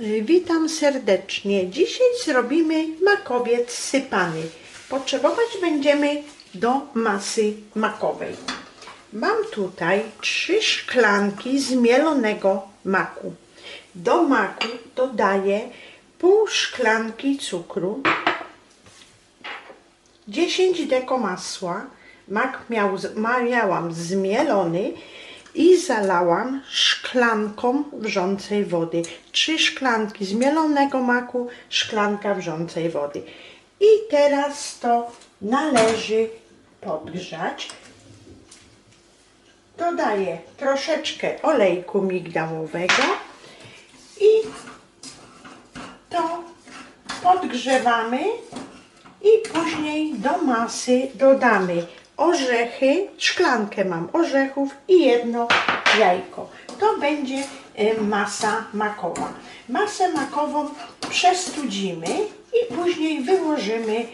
Witam serdecznie. Dzisiaj zrobimy makowiec sypany. Potrzebować będziemy do masy makowej. Mam tutaj trzy szklanki zmielonego maku. Do maku dodaję pół szklanki cukru, 10 deko masła. Mak miał, miałam zmielony i zalałam szklanką wrzącej wody. Trzy szklanki zmielonego maku, szklanka wrzącej wody. I teraz to należy podgrzać. Dodaję troszeczkę olejku migdałowego i to podgrzewamy i później do masy dodamy orzechy, szklankę mam orzechów i jedno jajko. To będzie y, masa makowa. Masę makową przestudzimy i później wyłożymy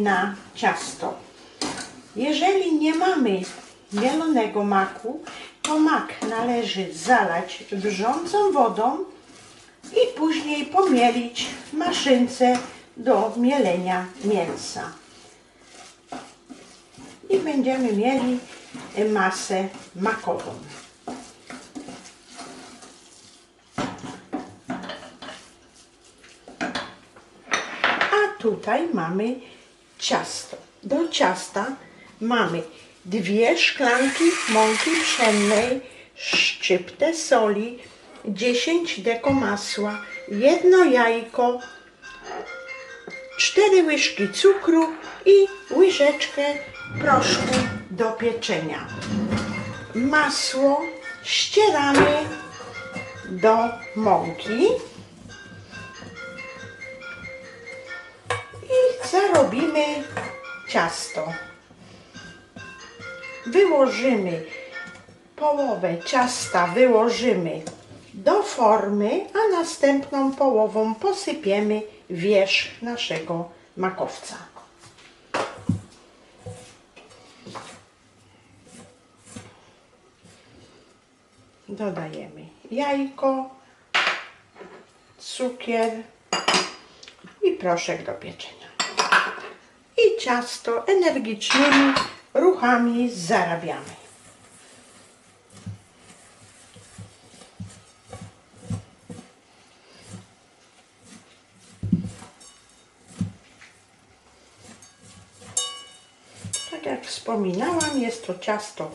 na ciasto. Jeżeli nie mamy mielonego maku, to mak należy zalać wrzącą wodą i później pomielić maszynce do mielenia mięsa. I będziemy mieli masę makową. A tutaj mamy ciasto. Do ciasta mamy dwie szklanki mąki pszennej, szczyptę soli, 10 deko masła, jedno jajko, cztery łyżki cukru i łyżeczkę proszku do pieczenia. Masło ścieramy do mąki i zarobimy ciasto. Wyłożymy połowę ciasta wyłożymy do formy, a następną połową posypiemy wierzch naszego makowca. Dodajemy jajko, cukier i proszek do pieczenia. I ciasto energicznymi ruchami zarabiamy. Tak jak wspominałam, jest to ciasto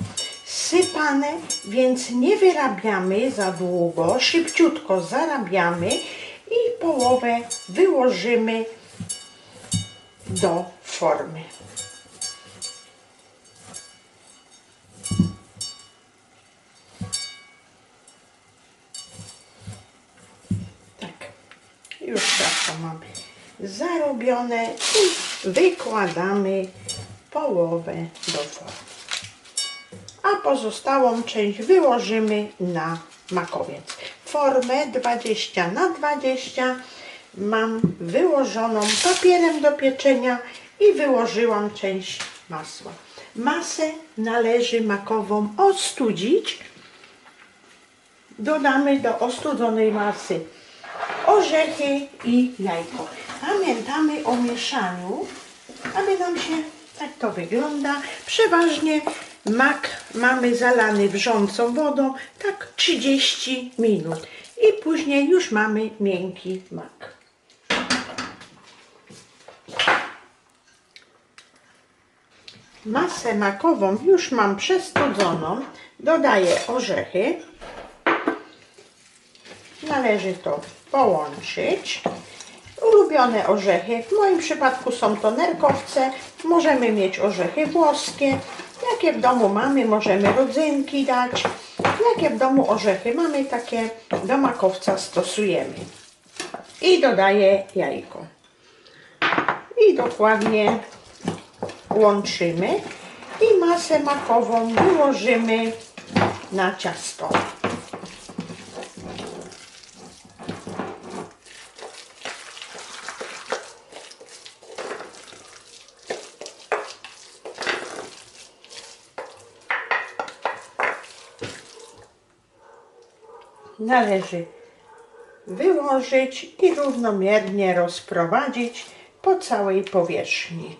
sypane, więc nie wyrabiamy za długo, szybciutko zarabiamy i połowę wyłożymy do formy. Tak, już ciasto mamy zarobione i wykładamy połowę do formy. A pozostałą część wyłożymy na makowiec. Formę 20 na 20 mam wyłożoną papierem do pieczenia i wyłożyłam część masła. Masę należy makową ostudzić. Dodamy do ostudzonej masy orzechy i jajko. Pamiętamy o mieszaniu, aby nam się tak to wygląda. Przeważnie mak mamy zalany wrzącą wodą, tak 30 minut. I później już mamy miękki mak. Masę makową już mam przestudzoną. Dodaję orzechy. Należy to połączyć. Ulubione orzechy, w moim przypadku są to nerkowce, możemy mieć orzechy włoskie, jakie w domu mamy, możemy rodzynki dać, jakie w domu orzechy mamy, takie do makowca stosujemy. I dodaję jajko. I dokładnie łączymy i masę makową wyłożymy na ciasto. Należy wyłożyć i równomiernie rozprowadzić po całej powierzchni.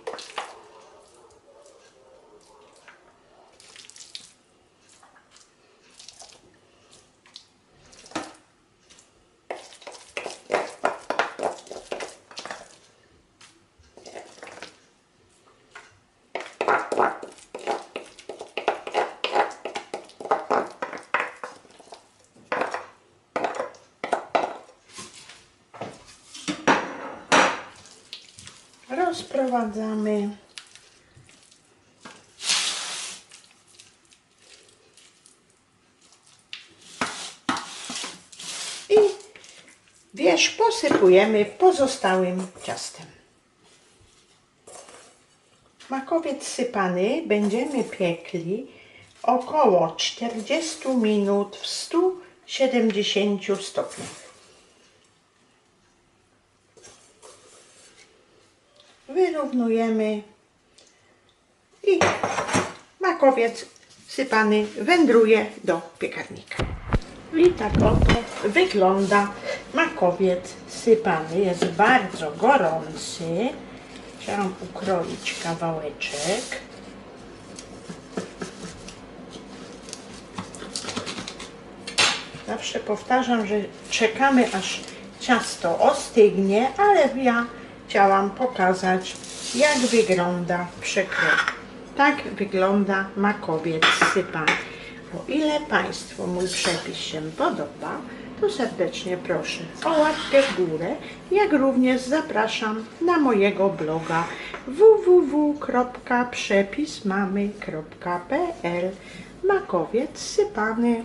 Rozprowadzamy. I wierzch posypujemy pozostałym ciastem. Makowiec sypany będziemy piekli około 40 minut w 170 stopniach. Wyrównujemy i makowiec sypany wędruje do piekarnika. I tak oto wygląda makowiec sypany. Jest bardzo gorący. Chciałam ukroić kawałeczek. Zawsze powtarzam, że czekamy aż ciasto ostygnie, ale ja chciałam pokazać, jak wygląda przekrój. Tak wygląda makowiec sypany. O ile Państwu mój przepis się podoba, to serdecznie proszę o łapkę w górę, jak również zapraszam na mojego bloga www.przepismamy.pl Makowiec sypany.